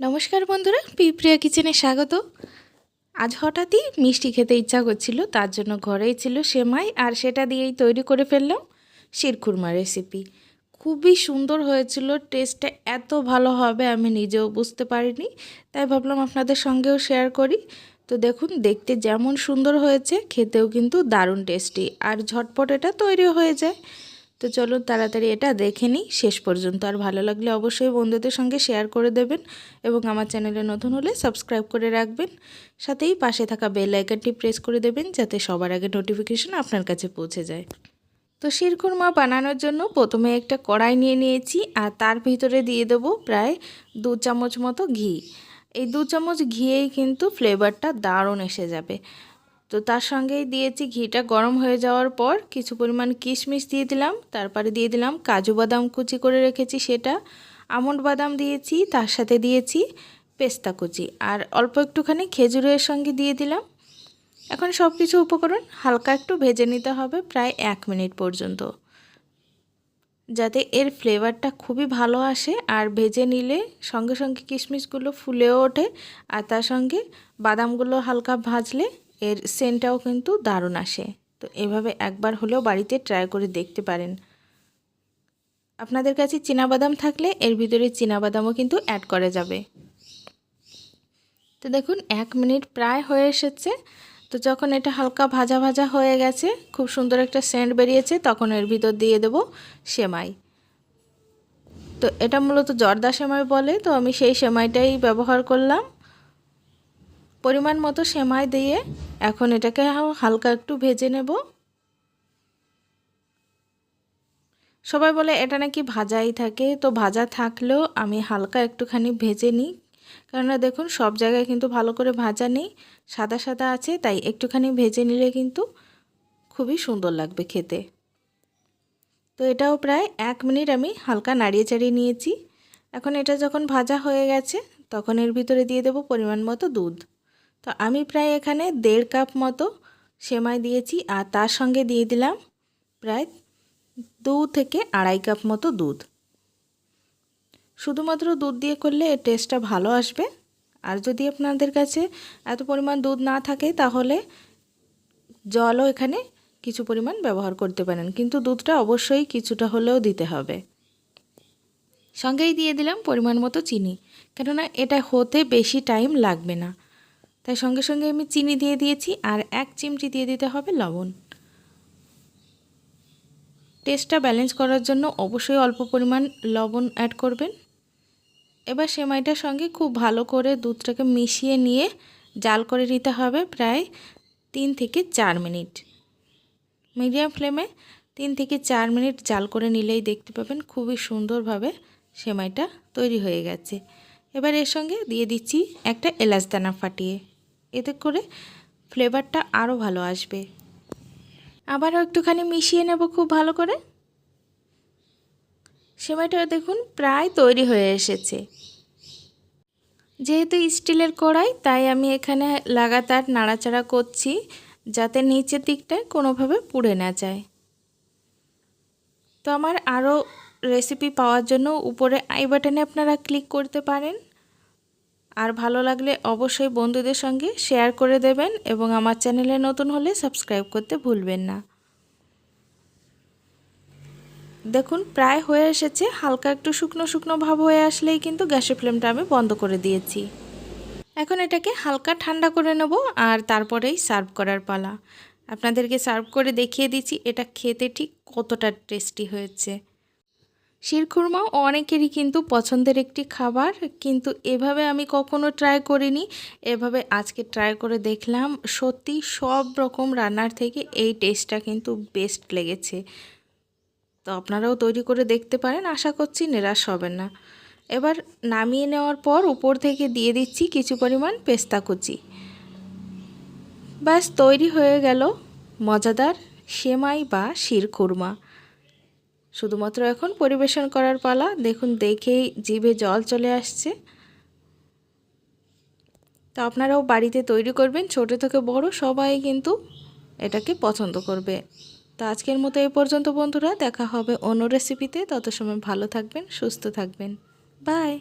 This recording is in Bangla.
নমস্কার বন্ধুরা, পিপ্রিয়া কিচেনে স্বাগত। আজ হঠাৎই মিষ্টি খেতে ইচ্ছা করছিল, তার জন্য ঘরেই ছিল সেমাই আর সেটা দিয়েই তৈরি করে ফেললাম শিরখুরমা রেসিপি খুবই সুন্দর হয়েছিল টেস্টটা এত ভালো হবে আমি নিজেও বুঝতে পারিনি, তাই ভাবলাম আপনাদের সঙ্গেও শেয়ার করি। তো দেখুন, দেখতে যেমন সুন্দর হয়েছে, খেতেও কিন্তু দারুণ টেস্টি আর ঝটপট এটা তৈরি হয়ে যায়। তো চলো তাড়াতাড়ি এটা দেখে নিই। শেষ পর্যন্ত। আর ভালো লাগলে অবশ্যই বন্ধুদের সঙ্গে শেয়ার করে দেবেন এবং আমার চ্যানেলে নতুন হলে সাবস্ক্রাইব করে রাখবেন। সাথেই পাশে থাকা বেল আইকনটি প্রেস করে দেবেন যাতে সবার আগে নোটিফিকেশন আপনার কাছে পৌঁছে যায়। তো শিরকুরমা বানানোর জন্য প্রথমে একটা কড়াই নিয়ে নিয়েছি আর তার ভিতরে দিয়ে দেব প্রায় দু চামচ মতো ঘি। এই দু চামচ ঘিয়েই কিন্তু ফ্লেভারটা দারুণ এসে যাবে। তো তার সঙ্গেই দিয়েছি ঘিটা গরম হয়ে যাওয়ার পর কিছু পরিমাণ কিশমিশ দিয়ে দিলাম, তারপরে দিয়ে দিলাম কাজু বাদাম কুচি করে রেখেছি সেটা, আমন্ড বাদাম দিয়েছি, তার সাথে দিয়েছি পেস্তা কুচি, আর অল্প একটুখানি খেজুরের সঙ্গে দিয়ে দিলাম। এখন সব কিছু উপকরণ হালকা একটু ভেজে নিতে হবে প্রায় এক মিনিট পর্যন্ত, যাতে এর ফ্লেভারটা খুবই ভালো আসে আর ভেজে নিলে সঙ্গে সঙ্গে কিশমিশগুলো ফুলেও ওঠে আর তার সঙ্গে বাদামগুলো হালকা ভাজলে এর সেন্টটাও কিন্তু দারুণ আসে। তো এভাবে একবার হলেও বাড়িতে ট্রাই করে দেখতে পারেন। আপনাদের কাছে বাদাম থাকলে এর ভিতরে বাদামও কিন্তু অ্যাড করা যাবে। তো দেখুন, এক মিনিট প্রায় হয়ে এসেছে। তো যখন এটা হালকা ভাজা ভাজা হয়ে গেছে, খুব সুন্দর একটা সেন্ট বেরিয়েছে, তখন এর ভিতর দিয়ে দেব সেমাই। তো এটা মূলত জর্দা সেমাই বলে, তো আমি সেই সেমাইটাই ব্যবহার করলাম। পরিমাণ মতো সেমাই দিয়ে এখন এটাকে হালকা একটু ভেজে নেব। সবাই বলে এটা নাকি ভাজাই থাকে, তো ভাজা থাকলেও আমি হালকা একটুখানি ভেজে নিই। কেননা দেখুন, সব জায়গায় কিন্তু ভালো করে ভাজা নেই, সাদা সাদা আছে, তাই একটুখানি ভেজে নিলে কিন্তু খুবই সুন্দর লাগবে খেতে। তো এটাও প্রায় এক মিনিট আমি হালকা নাড়িয়ে চাড়িয়ে নিয়েছি। এখন এটা যখন ভাজা হয়ে গেছে, তখন এর ভিতরে দিয়ে দেব পরিমাণ মতো দুধ। তো আমি প্রায় এখানে দেড় কাপ মতো সেমাই দিয়েছি আর তার সঙ্গে দিয়ে দিলাম প্রায় দু থেকে আড়াই কাপ মতো দুধ। শুধুমাত্র দুধ দিয়ে করলে এর টেস্টটা ভালো আসবে। আর যদি আপনাদের কাছে এত পরিমাণ দুধ না থাকে তাহলে জলও এখানে কিছু পরিমাণ ব্যবহার করতে পারেন। কিন্তু দুধটা অবশ্যই কিছুটা হলেও দিতে হবে। সঙ্গেই দিয়ে দিলাম পরিমাণ মতো চিনি। কেননা এটা হতে বেশি টাইম লাগবে না। তাই সঙ্গে সঙ্গে আমি চিনি দিয়ে দিয়েছি আর এক চিমটি দিয়ে দিতে হবে লবণ। টেস্টটা ব্যালেন্স করার জন্য অবশ্যই অল্প পরিমাণ লবণ অ্যাড করবেন। এবার সেমাইটার সঙ্গে খুব ভালো করে দুধটাকে মিশিয়ে নিয়ে জাল করে নিতে হবে প্রায় তিন থেকে চার মিনিট। মিডিয়াম ফ্লেমে তিন থেকে চার মিনিট জাল করে নিলেই দেখতে পাবেন খুবই সুন্দরভাবে সেমাইটা তৈরি হয়ে গেছে। এবার এর সঙ্গে দিয়ে দিচ্ছি একটা এলাচ দানা ফাটিয়ে। এতে করে ফ্লেভারটা আরও ভালো আসবে। আবারও একটুখানি মিশিয়ে নেব খুব ভালো করে। সেমাইটা দেখুন প্রায় তৈরি হয়ে এসেছে। যেহেতু স্টিলের কড়াই, তাই আমি এখানে লাগাতার নাড়াচাড়া করছি যাতে নিচের দিকটায় কোনোভাবে পুড়ে না যায়। তো আমার আরও রেসিপি পাওয়ার জন্য উপরে আই বাটনে আপনারা ক্লিক করতে পারেন। আর ভালো লাগলে অবশ্যই বন্ধুদের সঙ্গে শেয়ার করে দেবেন এবং আমার চ্যানেলে নতুন হলে সাবস্ক্রাইব করতে ভুলবেন না। দেখুন, প্রায় হয়ে এসেছে, হালকা একটু শুকনো শুকনো ভাব হয়ে আসলেই কিন্তু গ্যাসের ফ্লেমটা আমি বন্ধ করে দিয়েছি। এখন এটাকে হালকা ঠান্ডা করে নেব আর তারপরেই সার্ভ করার পালা। আপনাদেরকে সার্ভ করে দেখিয়ে দিচ্ছি, এটা খেতে ঠিক কতটা টেস্টি হয়েছে। শিরখুরমাও অনেকেরই কিন্তু পছন্দের একটি খাবার, কিন্তু এভাবে আমি কখনো ট্রাই করিনি। এভাবে আজকে ট্রাই করে দেখলাম, সত্যি সব রকম রান্নার থেকে এই টেস্টটা কিন্তু বেস্ট লেগেছে। তো আপনারাও তৈরি করে দেখতে পারেন, আশা করছি নিরাশ হবেন না। এবার নামিয়ে নেওয়ার পর উপর থেকে দিয়ে দিচ্ছি কিছু পরিমাণ পেস্তা কুচি। ব্যাস, তৈরি হয়ে গেল মজাদার সেমাই বা শিরখুরমা শুধুমাত্র এখন পরিবেশন করার পালা। দেখুন, দেখেই জিভে জল চলে আসছে। তো আপনারাও বাড়িতে তৈরি করবেন, ছোট থেকে বড় সবাই কিন্তু এটাকে পছন্দ করবে। তো আজকের মতো এ পর্যন্ত বন্ধুরা, দেখা হবে অন্য রেসিপিতে তত সময় ভালো থাকবেন, সুস্থ থাকবেন। বাই